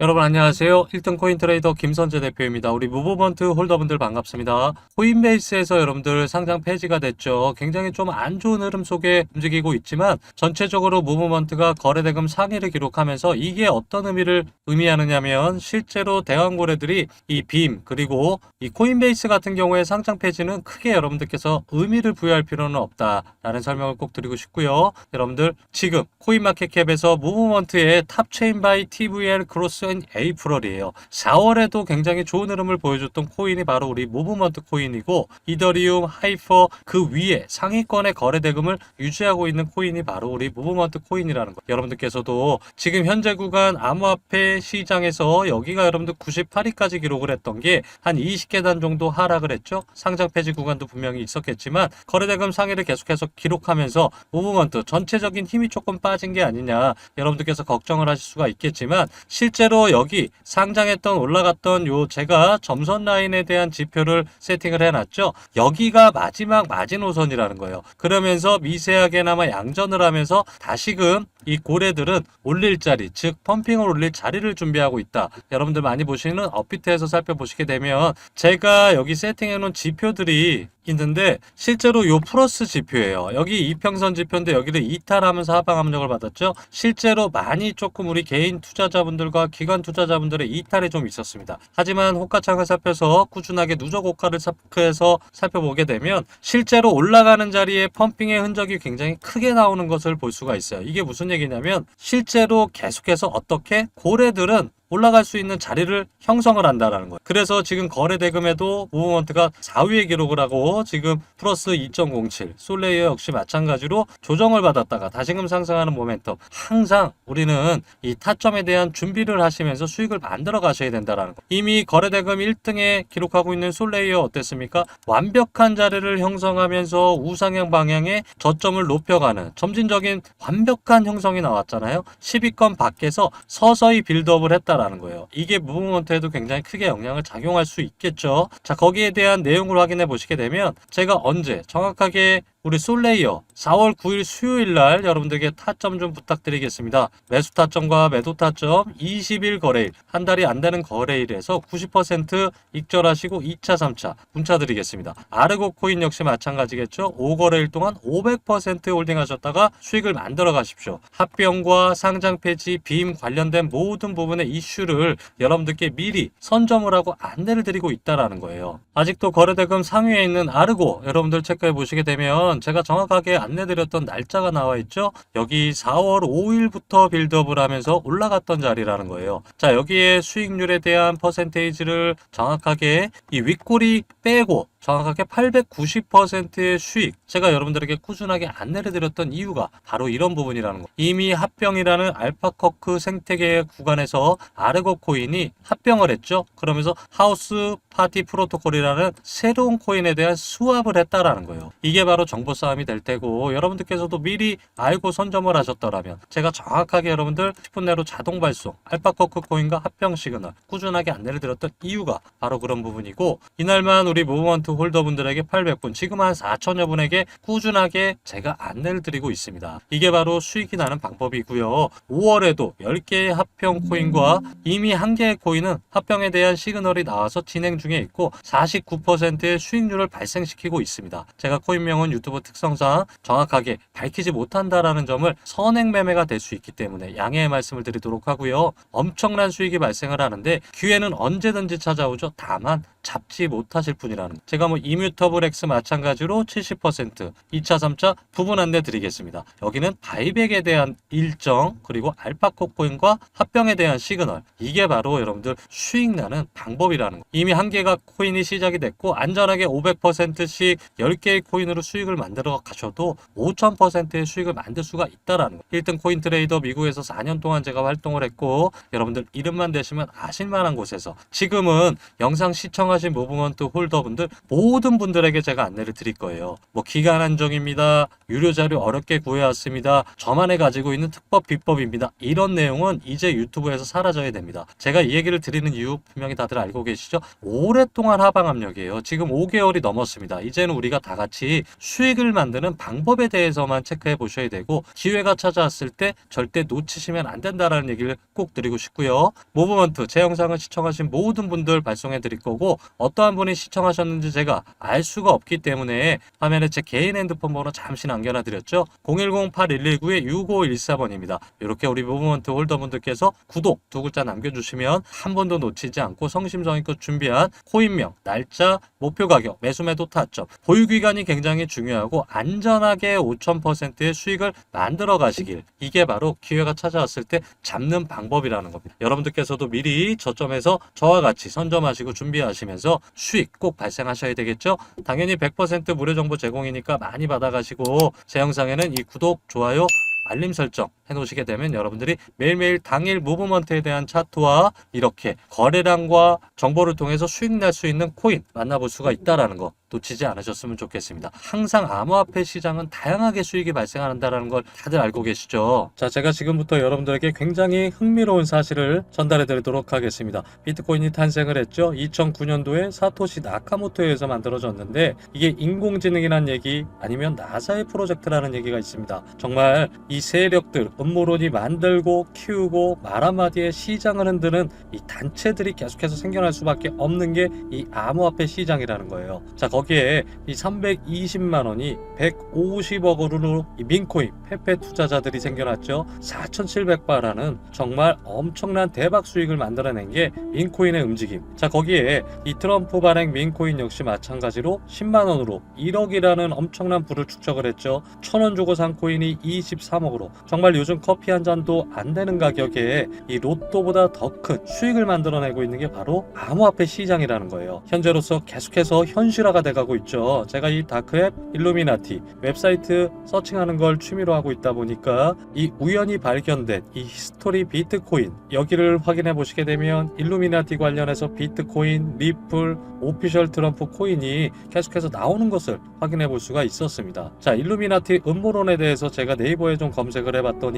여러분 안녕하세요. 1등 코인 트레이더 김선재 대표입니다. 우리 무브먼트 홀더분들 반갑습니다. 코인베이스에서 여러분들 상장 폐지가 됐죠. 굉장히 좀 안 좋은 흐름 속에 움직이고 있지만 전체적으로 무브먼트가 거래대금 상위를 기록하면서 이게 어떤 의미를 의미하느냐면 실제로 대왕고래들이 이 빔 그리고 이 코인베이스 같은 경우에 상장 폐지는 크게 여러분들께서 의미를 부여할 필요는 없다라는 설명을 꼭 드리고 싶고요. 여러분들 지금 코인마켓캡에서 무브먼트의 탑체인 바이 TVL 크로스 앤 에이프럴이에요. 4월에도 굉장히 좋은 흐름을 보여줬던 코인이 바로 우리 무브먼트 코인이고 이더리움, 하이퍼 그 위에 상위권의 거래 대금을 유지하고 있는 코인이 바로 우리 무브먼트 코인이라는 거. 여러분들께서도 지금 현재 구간 암호화폐 시장에서 여기가 여러분들 98위까지 기록을 했던 게 한 20계단 정도 하락을 했죠. 상장 폐지 구간도 분명히 있었겠지만 거래 대금 상위를 계속해서 기록하면서 무브먼트 전체적인 힘이 조금 빠진 게 아니냐 여러분들께서 걱정을 하실 수가 있겠지만 실제로 여기 상장했던 올라갔던 요 제가 점선 라인에 대한 지표를 세팅을 해놨죠. 여기가 마지막 마지노선이라는 거예요. 그러면서 미세하게나마 양전을 하면서 다시금 이 고래들은 올릴 자리, 즉 펌핑을 올릴 자리를 준비하고 있다. 여러분들 많이 보시는 업비트에서 살펴보시게 되면 제가 여기 세팅해 놓은 지표들이 있는데 실제로 요 플러스 지표예요. 여기 이평선 지표인데 여기를 이탈하면서 하방 압력을 받았죠. 실제로 많이 조금 우리 개인 투자자분들과 기관 투자자분들의 이탈이 좀 있었습니다. 하지만 호가창을 살펴서 꾸준하게 누적 호가를 살펴서 살펴보게 되면 실제로 올라가는 자리에 펌핑의 흔적이 굉장히 크게 나오는 것을 볼 수가 있어요. 이게 무슨 얘기 냐면 실제로 계속해서 어떻게 고래들은 올라갈 수 있는 자리를 형성을 한다라는 거예요. 그래서 지금 거래 대금에도 무브먼트가 4위에 기록을 하고 지금 플러스 2.07, 솔레이어 역시 마찬가지로 조정을 받았다가 다시금 상승하는 모멘텀. 항상 우리는 이 타점에 대한 준비를 하시면서 수익을 만들어 가셔야 된다라는 거. 이미 거래 대금 1등에 기록하고 있는 솔레이어 어땠습니까? 완벽한 자리를 형성하면서 우상향 방향의 저점을 높여가는 점진적인 완벽한 형성이 나왔잖아요. 10위권 밖에서 서서히 빌드업을 했다. 라는 거예요. 이게 무브먼트에도 굉장히 크게 영향을 작용할 수 있겠죠. 자, 거기에 대한 내용을 확인해 보시게 되면 제가 언제 정확하게 우리 솔레이어 4월 9일 수요일 날 여러분들에게 타점 좀 부탁드리겠습니다. 매수 타점과 매도 타점 20일 거래일, 한 달이 안 되는 거래일에서 90% 익절하시고 2차, 3차 문자 드리겠습니다. 아르고 코인 역시 마찬가지겠죠. 5거래일 동안 500% 홀딩하셨다가 수익을 만들어 가십시오. 합병과 상장 폐지, 빔 관련된 모든 부분의 이슈를 여러분들께 미리 선점을 하고 안내를 드리고 있다라는 거예요. 아직도 거래대금 상위에 있는 아르고 여러분들 체크해 보시게 되면 제가 정확하게 안내드렸던 날짜가 나와 있죠. 여기 4월 5일부터 빌드업을 하면서 올라갔던 자리라는 거예요. 자 여기에 수익률에 대한 퍼센테이지를 정확하게 이 윗꼬리 빼고 정확하게 890%의 수익 제가 여러분들에게 꾸준하게 안내를 드렸던 이유가 바로 이런 부분이라는 거. 이미 합병이라는 알파커크 생태계 구간에서 아르고 코인이 합병을 했죠. 그러면서 하우스 파티 프로토콜이라는 새로운 코인에 대한 수합을 했다라는 거예요. 이게 바로 정보 싸움이 될 테고 여러분들께서도 미리 알고 선점을 하셨더라면 제가 정확하게 여러분들 10분 내로 자동 발송 알파커크 코인과 합병 시그널 꾸준하게 안내를 드렸던 이유가 바로 그런 부분이고 이날만 우리 무브먼트 홀더분들에게 800분, 지금 한 4천여 분에게 꾸준하게 제가 안내를 드리고 있습니다. 이게 바로 수익이 나는 방법이고요. 5월에도 10개의 합병 코인과 이미 한 개의 코인은 합병에 대한 시그널이 나와서 진행 중에 있고 49%의 수익률을 발생시키고 있습니다. 제가 코인명은 유튜브 특성상 정확하게 밝히지 못한다라는 점을 선행 매매가 될 수 있기 때문에 양해의 말씀을 드리도록 하고요. 엄청난 수익이 발생을 하는데 기회는 언제든지 찾아오죠. 다만 잡지 못하실 분이라는 거. 제가 뭐 이뮤터블 X 마찬가지로 70% 2차 3차 부분 안내 드리겠습니다. 여기는 바이백에 대한 일정 그리고 알파코 코인과 합병에 대한 시그널 이게 바로 여러분들 수익 나는 방법이라는 거. 이미 한 개가 코인이 시작이 됐고 안전하게 500%씩 10개의 코인으로 수익을 만들어 가셔도 5000%의 수익을 만들 수가 있다라는 거. 1등 코인 트레이더 미국에서 4년 동안 제가 활동을 했고 여러분들 이름만 대시면 아실 만한 곳에서 지금은 영상 시청하신 무브먼트 홀더분들 모든 분들에게 제가 안내를 드릴 거예요. 뭐 기간 한정입니다. 유료 자료 어렵게 구해왔습니다. 저만의 가지고 있는 특법 비법입니다. 이런 내용은 이제 유튜브에서 사라져야 됩니다. 제가 이 얘기를 드리는 이유 분명히 다들 알고 계시죠? 오랫동안 하방 압력이에요. 지금 5개월이 넘었습니다. 이제는 우리가 다 같이 수익을 만드는 방법에 대해서만 체크해 보셔야 되고 기회가 찾아왔을 때 절대 놓치시면 안 된다라는 얘기를 꼭 드리고 싶고요. 모브먼트 제 영상을 시청하신 모든 분들 발송해 드릴 거고 어떠한 분이 시청하셨는지 제가 알 수가 없기 때문에 화면에 제 개인 핸드폰 번호 잠시 남겨놔 드렸죠. 010-8119-6514번입니다. 이렇게 우리 모브먼트 홀더분들께서 구독 두 글자 남겨주시면 한 번도 놓치지 않고 성심성의껏 준비한 코인명, 날짜, 목표 가격, 매수 매도 타점, 보유 기간이 굉장히 중요하고 안전하게 5,000%의 수익을 만들어 가시길 이게 바로 기회가 찾아왔을 때 잡는 방법이라는 겁니다. 여러분들께서도 미리 저점에서 저와 같이 선점하시고 준비하시면서 수익 꼭 발생 하셔야 되겠죠? 당연히 100% 무료 정보 제공이니까 많이 받아가시고 제 영상에는 이 구독, 좋아요, 알림 설정 해놓으시게 되면 여러분들이 매일매일 당일 무브먼트에 대한 차트와 이렇게 거래량과 정보를 통해서 수익 낼수 있는 코인 만나볼 수가 있다라는 거 놓치지 않으셨으면 좋겠습니다. 항상 암호화폐 시장은 다양하게 수익이 발생한다는 걸 다들 알고 계시죠? 자, 제가 지금부터 여러분들에게 굉장히 흥미로운 사실을 전달해 드리도록 하겠습니다. 비트코인이 탄생을 했죠. 2009년도에 사토시 나카모토에서 만들어졌는데 이게 인공지능이라는 얘기 아니면 나사의 프로젝트라는 얘기가 있습니다. 정말 이 세력들, 음모론이 만들고 키우고 말 한마디에 시장을 흔드는 이 단체들이 계속해서 생겨날 수밖에 없는 게 이 암호화폐 시장이라는 거예요. 자, 거기에 이 320만 원이 150억 원으로 이 민코인 페페 투자자들이 생겨났죠. 4,700바라는 정말 엄청난 대박 수익을 만들어낸 게 민코인의 움직임. 자, 거기에 이 트럼프 발행 민코인 역시 마찬가지로 10만 원으로 1억이라는 엄청난 부를 축적을 했죠. 1,000원 주고 산 코인이 23억으로 정말 요즘 커피 한 잔도 안 되는 가격에 이 로또보다 더 큰 수익을 만들어내고 있는 게 바로 암호화폐 시장이라는 거예요. 현재로서 계속해서 현실화가 돼가고 있죠. 제가 이 다크앱 일루미나티 웹사이트 서칭하는 걸 취미로 하고 있다 보니까 이 우연히 발견된 이 히스토리 비트코인 여기를 확인해 보시게 되면 일루미나티 관련해서 비트코인, 리플, 오피셜 트럼프 코인이 계속해서 나오는 것을 확인해 볼 수가 있었습니다. 자, 일루미나티 음모론에 대해서 제가 네이버에 좀 검색을 해봤더니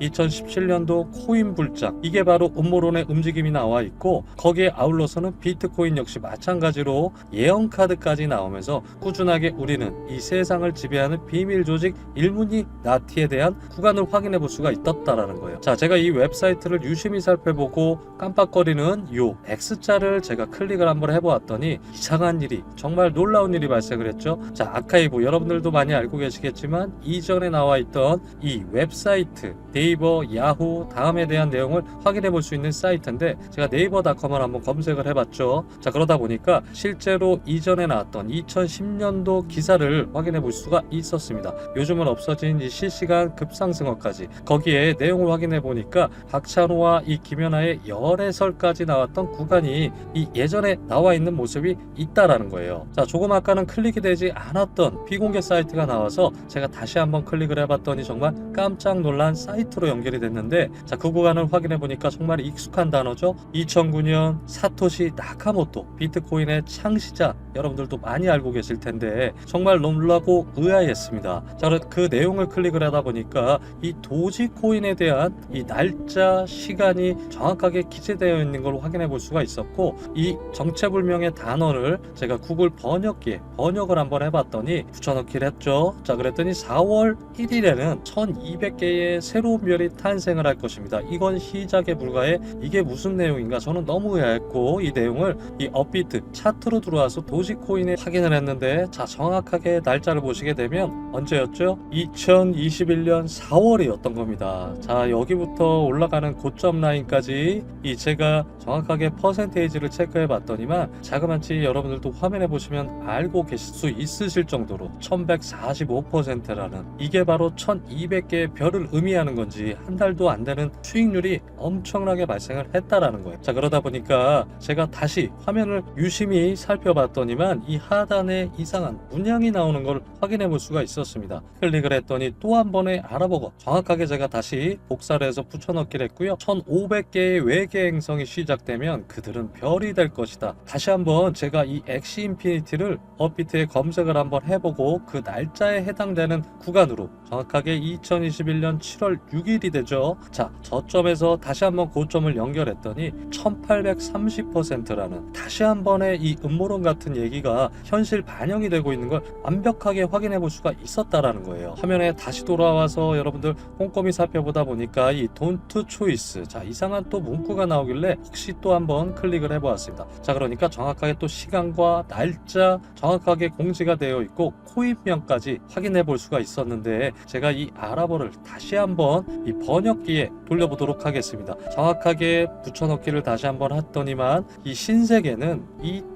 2017년도 코인 불장 이게 바로 음모론의 움직임이 나와 있고 거기에 아울러서는 비트코인 역시 마찬가지로 예언 카드까지 나오면서 꾸준하게 우리는 이 세상을 지배하는 비밀 조직 일문이 나티에 대한 구간을 확인해 볼 수가 있었다라는 거예요. 자, 제가 이 웹사이트를 유심히 살펴보고 깜빡거리는 요 X자를 제가 클릭을 한번 해보았더니 이상한 일이 정말 놀라운 일이 발생을 했죠. 자, 아카이브 여러분들도 많이 알고 계시겠지만 이전에 나와 있던 이 웹사이트 네이버, 야후 다음에 대한 내용을 확인해 볼 수 있는 사이트인데 제가 네이버닷컴을 한번 검색을 해봤죠. 자 그러다 보니까 실제로 이전에 나왔던 2010년도 기사를 확인해 볼 수가 있었습니다. 요즘은 없어진 이 실시간 급상승어까지 거기에 내용을 확인해 보니까 박찬호와 이 김연아의 열애설까지 나왔던 구간이 이 예전에 나와 있는 모습이 있다라는 거예요. 자 조금 아까는 클릭이 되지 않았던 비공개 사이트가 나와서 제가 다시 한번 클릭을 해봤더니 정말 깜짝 놀란 사이트로 연결이 됐는데 자 그 구간을 확인해 보니까 정말 익숙한 단어죠. 2009년 사토시 나카모토 비트코인의 창시자 여러분들도 많이 알고 계실 텐데 정말 놀라고 의아했습니다. 자, 그래서 그 내용을 클릭을 하다 보니까 이 도지코인에 대한 이 날짜, 시간이 정확하게 기재되어 있는 걸 확인해 볼 수가 있었고 이 정체불명의 단어를 제가 구글 번역기에 번역을 한번 해봤더니 붙여넣기를 했죠. 자, 그랬더니 4월 1일에는 1200개의 새로운 별이 탄생을 할 것입니다. 이건 시작에 불과해 이게 무슨 내용인가 저는 너무 의아했고 이 내용을 이 업비트 차트로 들어와서 도지코인에 확인을 했는데 자 정확하게 날짜를 보시게 되면 언제였죠? 2021년 4월이었던 겁니다. 자 여기부터 올라가는 고점 라인까지 이 제가 정확하게 퍼센테이지를 체크해 봤더니만 자그마치 여러분들도 화면에 보시면 알고 계실 수 있으실 정도로 1145%라는 이게 바로 1200개의 별을 의미하는 건지 한 달도 안 되는 수익률이 엄청나게 발생을 했다라는 거예요. 자 그러다 보니까 제가 다시 화면을 유심히 살펴봤더니만 이 하단에 이상한 문양이 나오는 걸 확인해 볼 수가 있었습니다. 클릭을 했더니 또 한 번에 알아보고 정확하게 제가 다시 복사를 해서 붙여넣기를 했고요. 1500개의 외계 행성이 시작되면 그들은 별이 될 것이다. 다시 한번 제가 이 엑시 인피니티를 업비트에 검색을 한번 해보고 그 날짜에 해당되는 구간으로 정확하게 2021년 7월 6일이 되죠. 자, 저점에서 다시 한번 고점을 연결했더니 1830%라는 다시 한 번의 이 음모론 같은 얘기가 현실 반영이 되고 있는 걸 완벽하게 확인해 볼 수가 있었다라는 거예요. 화면에 다시 돌아와서 여러분들 꼼꼼히 살펴보다 보니까 이 돈트 초이스 자 이상한 또 문구가 나오길래 혹시 또 한번 클릭을 해 보았습니다. 자 그러니까 정확하게 또 시간과 날짜 정확하게 공지가 되어 있고 코인명까지 확인해 볼 수가 있었는데 제가 이 아랍어를 다시 한번 이 번역기에 돌려보도록 하겠습니다. 정확하게 붙여넣기를 다시 한번 했더니만 이 신세계는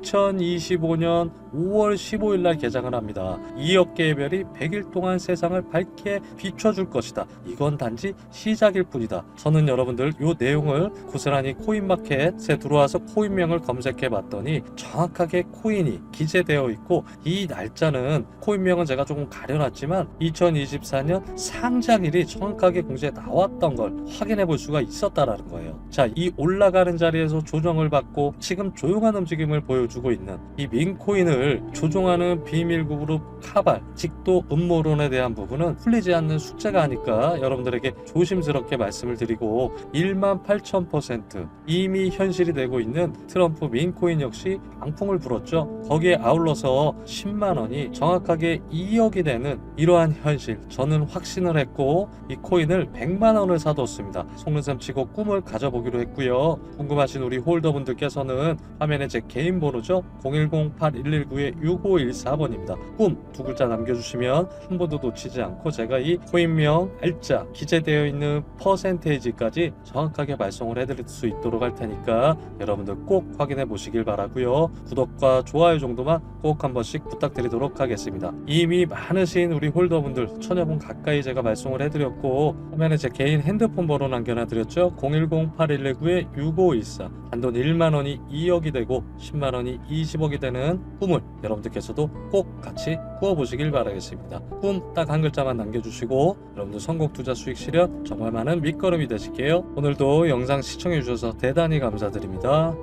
2025년 5월 15일 날 개장을 합니다. 2억 개의 별이 100일 동안 세상을 밝게 비춰줄 것이다. 이건 단지 시작일 뿐이다. 저는 여러분들 이 내용을 고스란히 코인마켓에 들어와서 코인명을 검색해 봤더니 정확하게 코인이 기재되어 있고 이 날짜는 코인명은 제가 조금 가려놨지만 2024년 상장일이 정확하게 공지에 나왔던 걸 확인해 볼 수가 있었다라는 거예요. 자, 이 올라가는 자리에서 조정을 받고 지금 조용한 움직임을 보여주고 있는 이 민코인을 조종하는 비밀그룹 카발, 직도 음모론에 대한 부분은 풀리지 않는 숙제가 아닐까 여러분들에게 조심스럽게 말씀을 드리고 1만 8천% 이미 현실이 되고 있는 트럼프 민코인 역시 강풍을 불었죠. 거기에 아울러서 10만 원이 정확하게 2억이 되는 이러한 현실 저는 확신을 했고 이 코인을 100만 원을 사뒀습니다. 속는셈 치고 꿈을 가져보기로 했고요. 궁금하신 우리 홀더분들께서는 화면에 제 개인 번호죠. 010-8119-6514번입니다. 꿈 두 글자 남겨주시면 한 번도 놓치지 않고 제가 이 코인명, 날짜, 기재되어 있는 퍼센테이지까지 정확하게 발송을 해드릴 수 있도록 할 테니까 여러분들 꼭 확인해 보시길 바라고요. 구독과 좋아요 정도만 꼭 한 번씩 부탁드리도록 하겠습니다. 이미 많으신 우리 홀더분들 천여 분 가까이 제가 발송을 해드렸고 화면에 제 개인 핸드폰 번호 남겨놔드렸죠. 010-8119-6514 단돈 1만 원이 2억이 되고 10만 원이 20억이 되는 꿈을 여러분들께서도 꼭 같이 꾸어보시길 바라겠습니다. 꿈 딱 한 글자만 남겨주시고 여러분들 성공 투자 수익 실현 정말 많은 밑거름이 되실게요. 오늘도 영상 시청해 주셔서 대단히 감사드립니다.